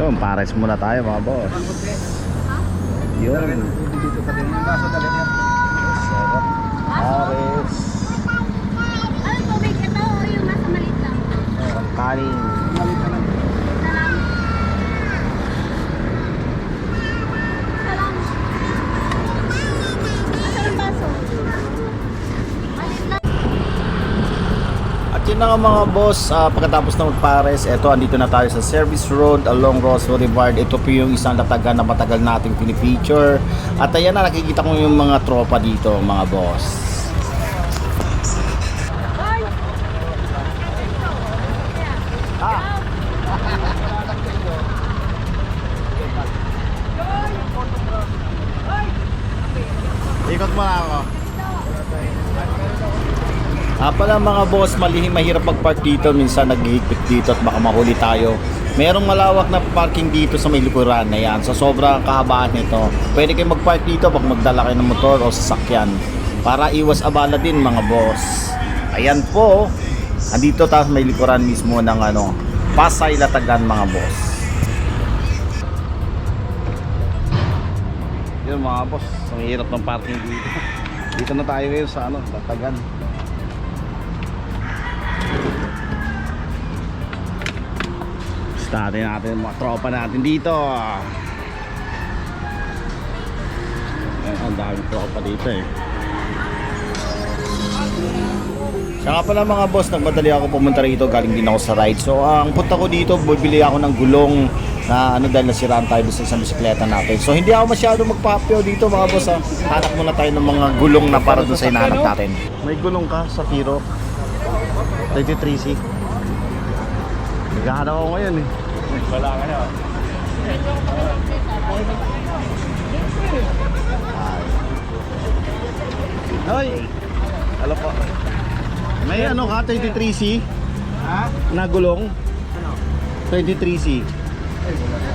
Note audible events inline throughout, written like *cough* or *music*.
Yun, pares muna tayo mga boss. Yun. Dito pa din yung baso talaga yan. Sarap. Pares. Ano yun na nga mga boss, ah, pagkatapos na magpares, eto andito na tayo sa Service Road along Rosso Boulevard. Ito po yung isang latagan na matagal nating pinifeature. At ayan na, nakikita ko yung mga tropa dito mga boss. Ah pala mga boss, malihim mahirap mag-park dito. Minsan naghihigpit dito at baka mahuli tayo. Merong malawak na parking dito sa may likuran na yan. Sa sobrang kahabaan nito. Pwede kayo mag-park dito pag magdala kayo ng motor o sasakyan. Para iwas abala din mga boss. Ayan po. Andito tayo sa may likuran mismo ng ano, Pasay Latagan mga boss. Yun mga boss, ang hirap ng parking dito. *laughs* Dito na tayo ngayon sa ano, Latagan. Startin natin mga tropa natin dito. Ayan, ang daming tropa dito eh. Siya pala mga boss, nagmadali ako pumunta rito, galing din ako sa ride. So ang punta ko dito, bibili ako ng gulong na ano dahil nasiraan tayo sa bisikleta natin. So hindi ako masyado magpapyo dito mga boss. Ha. Hanap muna tayo ng mga gulong na para doon sa hinahanap natin. May gulong ka sa Tiro? 33C. Naghahanap ako ngayon eh. Wala ka na. Hoy! Hello po. May ano ka, 33C? Ha? Na gulong? Ano? 23C. Ay, wala na.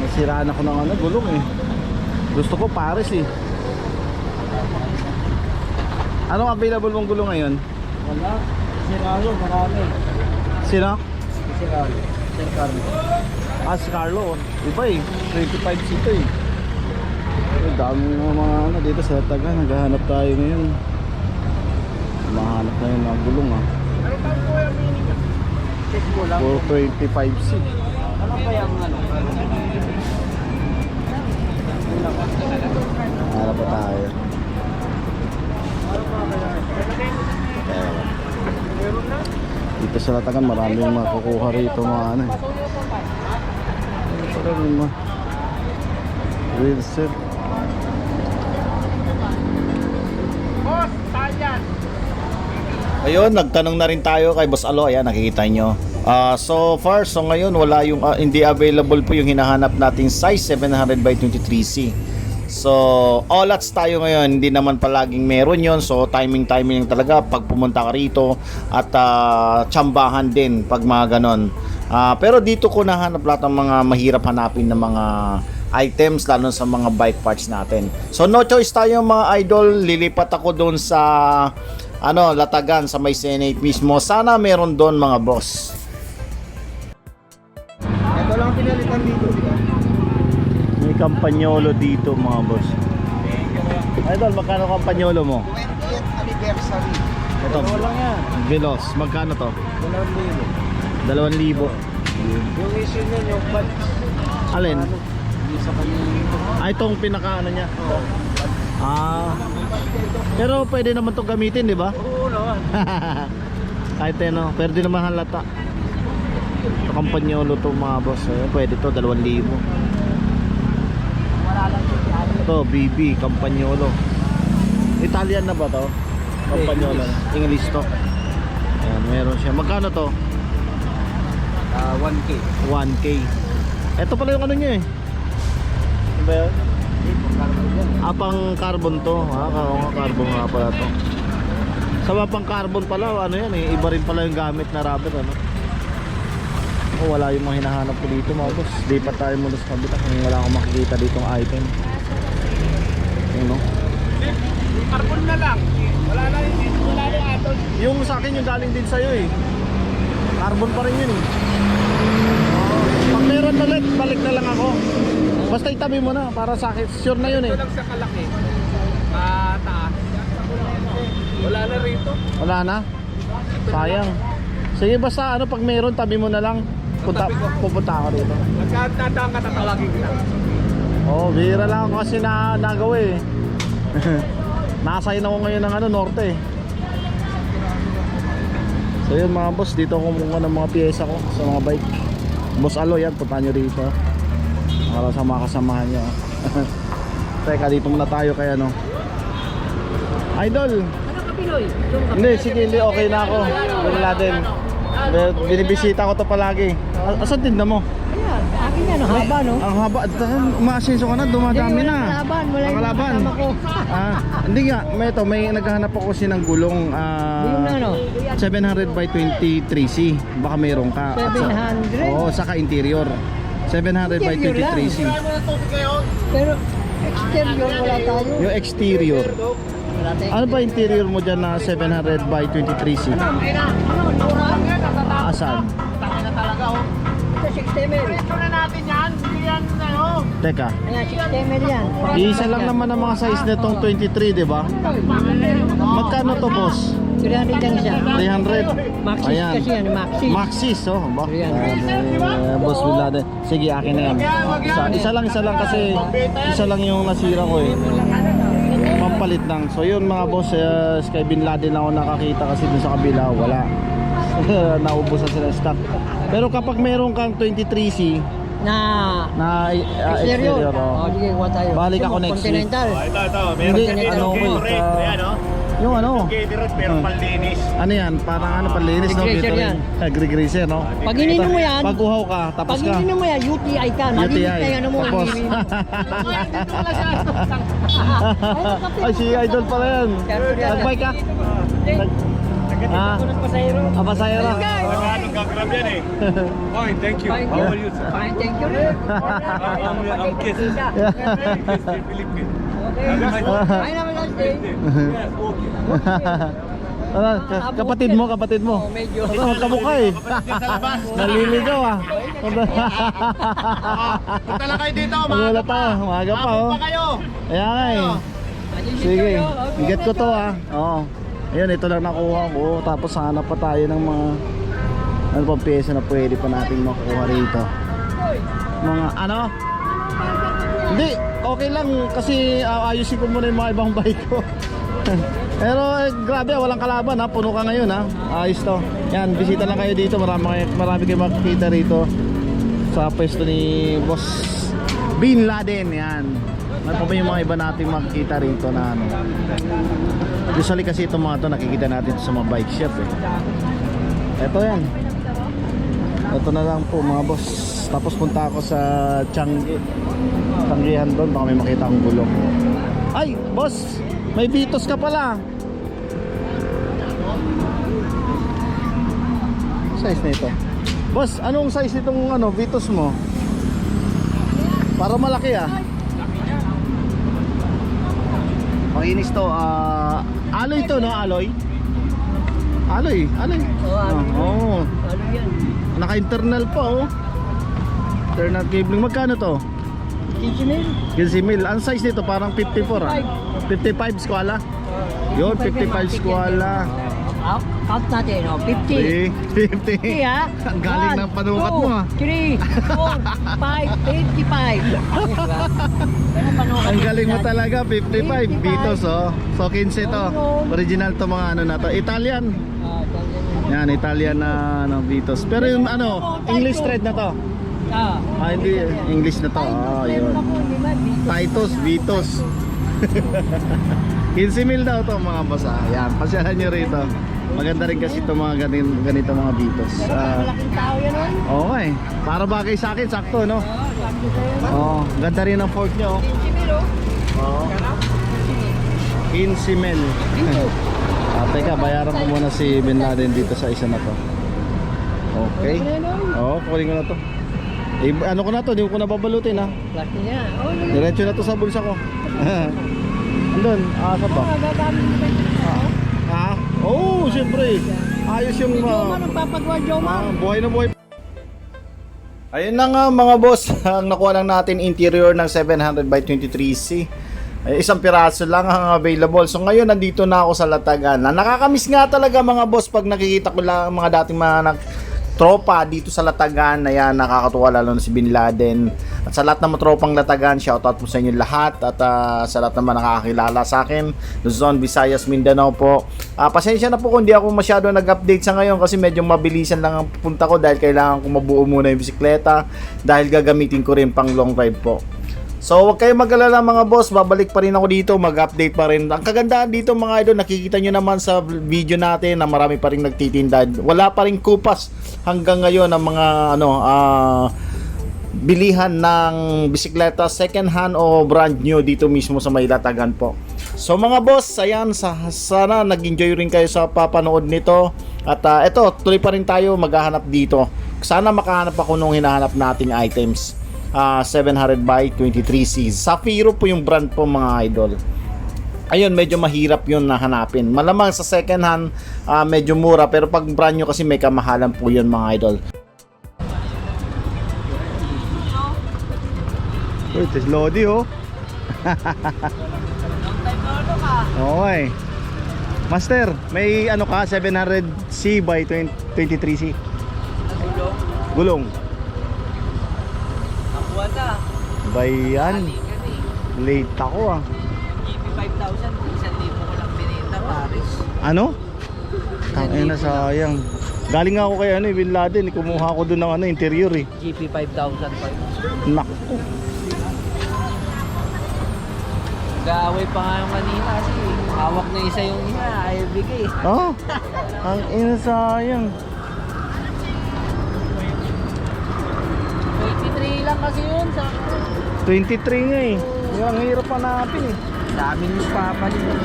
Nasiraan ako ng ano, gulong eh. Gusto ko pares eh. Anong available mong gulong ngayon? Wala. Siralo, marami. Sino? Siralo. Sir Carlo. Ah, si Carlo. Iba eh. 25 seater eh. Ang dami mga mga ano dito sa Taga. Naghahanap tayo ngayon. Mahanap na yun ng gulong ah. Ano pa po yung mini? Check ko lang. 425C. Ano pa yung ano? Hanap pa tayo. Ano pa kaya? Kaya, Meron na? dito sa Latagan maraming makukuha rito mga ano eh. Ano rin mga real set. Ayun, nagtanong na rin tayo kay Boss Alo. Ayan, nakikita nyo. Ah, so far, so ngayon wala yung ah, hindi available po yung hinahanap nating size 700 by 23C. So, all tayo ngayon, hindi naman palaging meron yon So, timing-timing talaga pag pumunta ka rito at ah, tsambahan din pag mga ganon. Ah, pero dito ko nahanap lahat ng mga mahirap hanapin na mga items lalo sa mga bike parts natin. So, no choice tayo mga idol. Lilipat ako doon sa ano, Latagan sa may Senate mismo. Sana meron doon mga boss. Ito lang pinalitan dito, di? May kampanyolo dito mga boss. Idol, magkano kampanyolo mo? 20th anniversary. Ito. Ito lang yan. Velos, magkano to? Walang lilo. 2,000. Yung issue niya, yung pad. Alin? Yung sa. Ah, itong pinaka ano niya. Oo. Ah. Pero pwede naman to gamitin, di ba? Oo naman. *laughs* Kahit ano, pwede naman halata. Ito kampanyolo to mga boss. Eh, pwede to, 2,000. Ito, BB, kampanyolo. Italian na ba to? Kampanyolo. English to. Ayan, meron siya. Magkano to? Ah, 1K. 1K. Ito pala yung ano niya eh. Ano ba yun? Ah, pang carbon to. Ah, carbon nga pala to. Sa pang carbon pala, ano yan eh. Iba rin pala yung gamit na rubber, ano. Oh, wala yung mga hinahanap ko dito mga boss. Di pa tayo muna sa kabila kung wala akong makikita dito ng item. Carbon na lang. Wala na yung wala na yung atos. Yung sa akin yung galing din sa'yo eh. Carbon pa rin yun eh. Oh, pag meron ulit, balik na lang ako. Basta itabi mo na para sa akin. Sure na yun eh. Ito lang sa kalaki. Mataas. Wala na rito. Wala na? Sayang. Sige basta ano pag meron tabi mo na lang. Punta, pupunta ako dito. Nagkatataang katatawagin kita. Oh, bira lang ako kasi na nagawa eh. *laughs* Nakasayin ako ngayon ng ano, norte eh. So yun mga boss, dito ako kumuha ng mga piyesa ko sa mga bike. Boss Alo yan, punta nyo rito. Para sa mga kasamahan nyo. *laughs* Teka, dito muna tayo kay ano. Idol! Hindi, sige, hindi, okay na ako. Laden. Bin- Binibisita ko to palagi. Asan tinda mo? Yan, ang haba no? Ang haba, umaasenso ka na, dumadami Hindi, na. kalaban, wala yung kasama ko. ah, hindi nga, may ito, may naghahanap ako kasi ng gulong ah, Yung ano? 700 by 23C. Baka mayroon ka. At sa- 700? Oo, saka interior. 700 by Interior lang. 23C. Pero exterior wala tayo. Yung exterior. Wala tayo. Ano ba interior mo dyan na 700 by 23C? Asan? Ito 60 ml. na natin yan. Hindi yan, ano. Teka. Ayan, 60 ml yan. Isa lang naman ang mga size nitong 23, di ba? Magkano to, boss? 300 lang isa. 300. Maxis Ayan. kasi yan, Maxis. Maxis, oh. Ba? Ayan. Eh, boss Willade. Sige, akin na yan. Isa, isa lang, isa lang kasi isa lang yung nasira ko eh. Pampalit lang. So yun mga boss, uh, Sky Bin Laden ako nakakita kasi dun sa kabila, wala. *laughs* Naubusan sila stock. Pero kapag meron kang 23C Na na uh, exterior. exterior, oh. Oh, sige, kuha tayo. Balik ako mo, next week. Continental. ito, ito. Hindi, ano ko eh. sa- Ayan, oh. yung ano, Gatorade pero Hmm. panlinis. ano yan, parang ano, panlinis, no? Degreaser Gatorade. yan. Ah, Degreaser, no? Pag ininom mo yan, Pag uhaw ka, tapos pag ka. ininom mo yan, UTI ka. Malinis na yan ano mo. Tapos. *laughs* Ay, si Idol pala yan. Nagbike ka? Nag... Ah, ah, pasayro. Anong gagrab yan eh. *laughs* Fine, thank you. Fine, How are you, sir? Fine, thank you. I'm, I'm *laughs* Kiss. Kiss the Philippines. Ay naman last day. Yes, okay. *laughs* Ano, ka- kapatid mo, kapatid mo. Oh, medyo. Ano, magkamukha eh. Naliligaw ah. Punta lang kayo dito, Wala pa, umaga pa oh. pa kayo. Ayan nga eh. Sige, bigat ko to ah. Oo. Ayun, ito lang nakuha ko. Tapos hanap pa tayo ng mga ano pa pyesa na pwede pa nating makuha rito. Mga ano? Hindi, okay lang kasi ah, ayusin ko muna yung mga ibang *laughs* bike ko. Pero eh, grabe, walang kalaban ha. Puno ka ngayon ha. Ayos to. Yan, bisita lang kayo dito. Marami, marami kayo makikita rito sa pwesto ni Boss Bin Laden. Yan. Ano pa ba yung mga iba nating makikita rito na ano. Usually kasi itong mga to nakikita natin sa mga bike shop eh. Ito yan. Ito na lang po mga boss. Tapos punta ako sa Changi. Changihan doon. Baka may makita akong gulong. Ay, boss! May Vitos ka pala. Size na ito. Boss, anong size nitong ano, Vitos mo? Para malaki ah. Makinis to. ah alloy to, no? Alloy? Alloy, alloy. Oo, alloy. Ah, Oo. Ano yan? Naka-internal pa oh. Internal cabling. Magkano to? 15 mil? 15 mil. Ang size nito parang 54 ah. 55 squala. Yun, 55 squala. Ah, count natin, oh. 50. 50. 50 ha? Ang galing ng panukat mo, ah. 3, 4, 5, 55. Ang galing mo talaga, 55. Vitos oh. So 15 to. Original to mga ano na to. Italian. Yan, Italian na ano, Vitos. Pero yung ano, English thread na to. Ah. Ah, hindi. English na to. Ah, yun. Titus, Vitos. *laughs* 15 mil daw to mga boss ah. Yan, pasyahan nyo rito. Maganda rin kasi itong mga ganito, ganito mga Vitos. Ah, Malaking tao yan, oh. okay. Para bagay sa akin, sakto, no? Oo, ganda rin ang fork nyo. 15 mil, oh. Oo. 15 mil. *laughs* Ah, teka, bayaran ko muna si Bin Laden dito sa isa na to. Okay. Oo, kunin ko na to. Eh, ano ko na to, hindi ko na babalutin ha. Plastic niya. Oh. Diretso na to sa bulsa ko. *laughs* Andun, asa ba? Oh, mo ba ito? Ha? Oo, oh, siyempre. Ayos yung... Hindi ah, mo nagpapagawa, Joma. ah, buhay na buhay. Ayun na nga mga boss, *laughs* ang nakuha lang natin interior ng 700 by 23C. Ay, isang piraso lang ang available. So ngayon nandito na ako sa Latagan. Na nakakamiss nga talaga mga boss pag nakikita ko lang ang mga dating mga nak- tropa dito sa Latagan. Ayan, nakakatuwa lalo na si Bin Laden. At sa lahat ng tropang Latagan, shoutout po sa inyo lahat. At ah, sa lahat naman nakakakilala sa akin, Luzon, Visayas, Mindanao po. Ah, pasensya na po kung di ako masyado nag-update sa ngayon kasi medyo mabilisan lang ang punta ko dahil kailangan ko mabuo muna yung bisikleta dahil gagamitin ko rin pang long ride po. So, huwag kayong mag-alala mga boss, babalik pa rin ako dito, mag-update pa rin. Ang kagandahan dito mga idol, nakikita nyo naman sa video natin na marami pa rin nagtitinda. Wala pa rin kupas hanggang ngayon ang mga ano, ah bilihan ng bisikleta second hand o brand new dito mismo sa Maylatagan po. So mga boss, ayan, sa, sana nag-enjoy rin kayo sa papanood nito. At ah, eto, tuloy pa rin tayo maghahanap dito. Sana makahanap ako nung hinahanap nating items. Ah, 700 by 23C. Safiro po yung brand po mga idol. Ayun, medyo mahirap yun na hanapin. Malamang sa second hand, ah, medyo mura. Pero pag brand new kasi may kamahalan po yun mga idol. Uy, ito si Lodi oh. *laughs* Okay. Master, may ano ka 700C by 20, 23C. Nagulong. Gulong. Nakuha na. By yan. Kasi, Late ako ah. GP 5,000, isang libo ko lang binenta, Paris. Ano? Tangina na sayang. Galing nga ako kay ano, eh, Bin Laden, eh, kumuha ako doon ng ano, interior eh. GP 5,000 pa. Naku. Nag-aaway pa nga yung kanina kasi hawak na isa yung isa, ayaw bigay. Oh, ang ina sayang. Lang kasi yun sa 23 nga eh. Yung ang hirap hanapin eh. Dami nyung papalit ng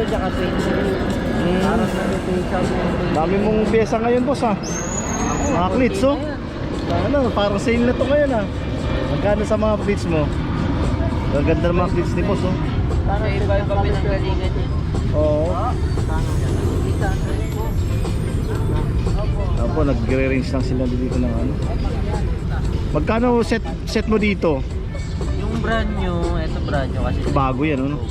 25 tsaka 23. Mm. Parang nag-take out Dami mong pyesa ngayon boss ah. Mga clits oh. Ano, parang sale na to ngayon ah. Magkano sa mga clits mo? Ang ganda ng mga clits ni boss oh. Parang iba-iba pinanggalingan yun. Oo. Kita po. Opo, nagre-range lang sila dito ng ano. Magkano set set mo dito? Yung brand new, eto brand new kasi Bago yan, ano?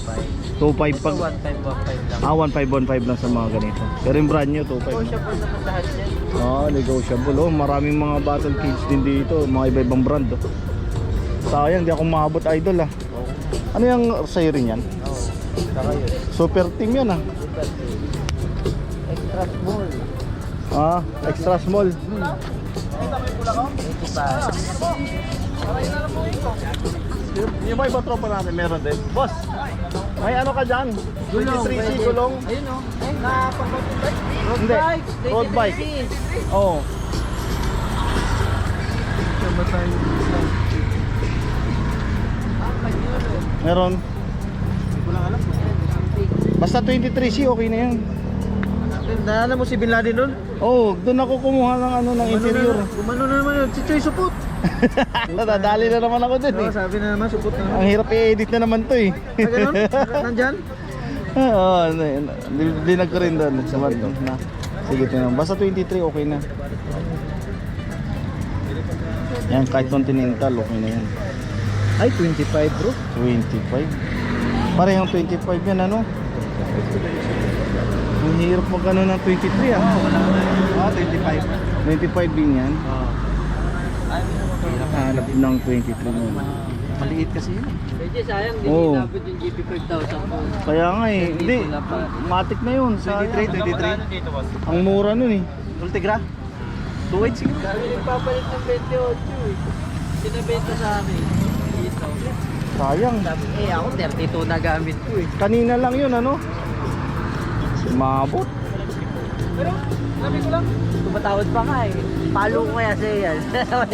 2.5 Ito pag 1515 lang. Ah, 1515 lang sa mga ganito. Pero yung brand new, 2.5. Negotiable naman lahat yan. Ah, negotiable. Oh, maraming mga battle kits din dito. Mga iba-ibang brand. Oh. Sayang, di ako maabot idol ah. Ano yung sa'yo rin yan? Oo. Saka yun. Super team yan ah. Extra small. Ah, extra small. 85. Yung mga iba tropa natin meron din. Boss, may ano ka dyan? 23C pwede. gulong? Ayun o. Ay, nakapagpapit. Road bike. Road bike. 23. Oo. Oh. Meron. Basta 23C, okay na yan. Naalala mo si Bin Laden nun? Oo, oh, doon ako kumuha ng ano ng interior. Kumano na naman yun? Si Choy Supot. *laughs* Nadadali na naman ako dun eh. sabi na naman, supot na Ang hirap i-edit na naman to eh. Ah, ganun? *laughs* Nandyan? Oo, ano yun. Linag ko rin doon sa Madlo. Na. Sige, tinan. Basta 23, okay na. Yan, kahit continental, okay na yan. Ay, 25 bro. 25. Parehong 25 yan, ano? Ang hirap mag ano ng 23 ah. Ah, 25. 25 din yan. Ay, Hanap ng 23 mo. maliit kasi yun. Medyo sayang, din Oo. inabot yung GP 5000 po. Kaya nga eh. Hindi, matik na yun. sayang. 23. Ang mura nun eh. Ultigra? 2.8 siguro. Sabi nagpapalit ng 28 eh. Sinabenta sa amin. Dito. Sayang. Eh ako 32 na gamit ko eh. Kanina lang yun, ano? Mabot. Pero, sabi ko lang, tumatawad pa nga eh. Palo ko kaya sa'yo yan.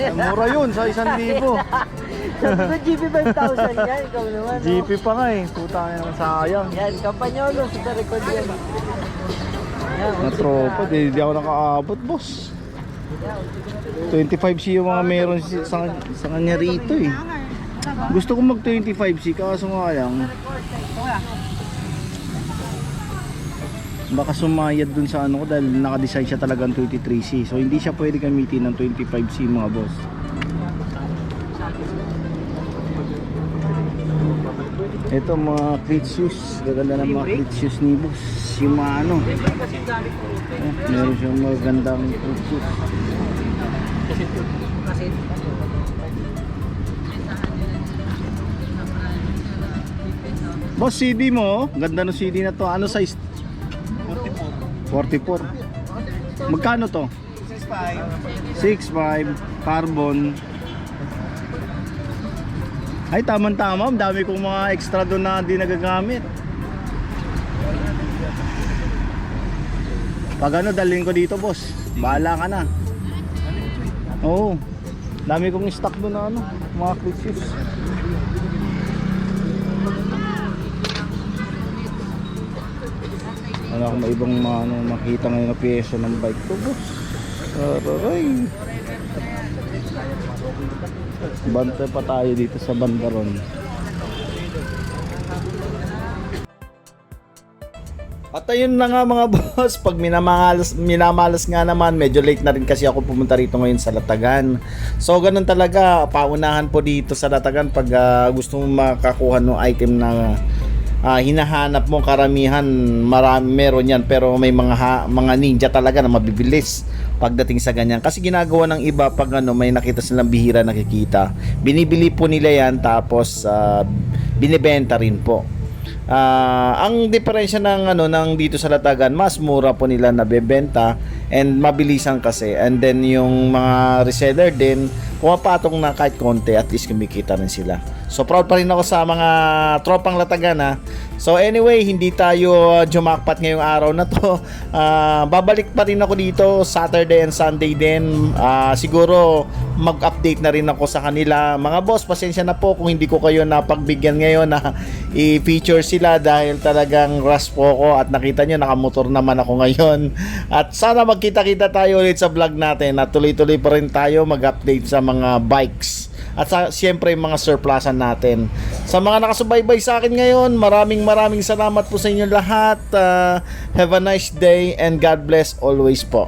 Ang mura yun sa isang *laughs* libo. sabi ko, GP 5000 yan. Ikaw naman. GP pa nga eh. Puta nga naman sayang. Yan, Campagnolo, sa record yan. Yan, Na tropa, di, di ako nakaabot, boss. 25C yung mga meron si- sa, sa kanya rito eh. Gusto ko mag 25C kaso nga lang. Baka sumayad dun sa ano ko dahil nakadesign siya talagang 23C. So hindi siya pwede gamitin ng 25C mga boss. Ito mga cleat shoes. Gaganda ng mga cleat shoes ni boss. Ano. Ko. Eh, meron siyang magandang cleat shoes. Kasi Boss, CD mo. Ganda ng CD na to. Ano size? 44. Magkano to? 6.5. Carbon. Ay, tama-tama. Ang dami kong mga extra doon na hindi nagagamit. Pag ano, dalhin ko dito, boss. Bahala ka na. Oo. Dami kong stock doon na ano, mga clip shoes. Wala akong maibang mga ano, makita ngayon na pyesa ng bike ko, boss. Aray. Bantay pa tayo dito sa Bandaron. At ayun na nga mga *laughs* boss, pag minamalas, minamalas nga naman, medyo late na rin kasi ako pumunta rito ngayon sa Latagan. So ganun talaga, paunahan po dito sa Latagan pag ah, gusto mo makakuha ng item na ah, hinahanap mo karamihan, marami meron yan pero may mga ha- mga ninja talaga na mabibilis pagdating sa ganyan. Kasi ginagawa ng iba pag ano, may nakita silang bihira nakikita. Binibili po nila yan tapos ah, binibenta rin po. Ah, ang diferensya ng ano ng dito sa Latagan, mas mura po nila nabebenta and mabilisan kasi. And then yung mga reseller din, pumapatong na kahit konti at least kumikita rin sila. So proud pa rin ako sa mga tropang Latagan ha. So anyway, hindi tayo uh, jumakpat ngayong araw na to. *laughs* Ah, babalik pa rin ako dito Saturday and Sunday din. Ah, siguro mag-update na rin ako sa kanila. Mga boss, pasensya na po kung hindi ko kayo napagbigyan ngayon na *laughs* i-feature sila dahil talagang rush po ako at nakita nyo nakamotor naman ako ngayon. *laughs* At sana magkita-kita tayo ulit sa vlog natin at tuloy-tuloy pa rin tayo mag-update sa mga bikes at sa, siyempre yung mga surplusan natin. Sa mga nakasubaybay sa akin ngayon, maraming maraming salamat po sa inyo lahat. Ah, have a nice day and God bless always po.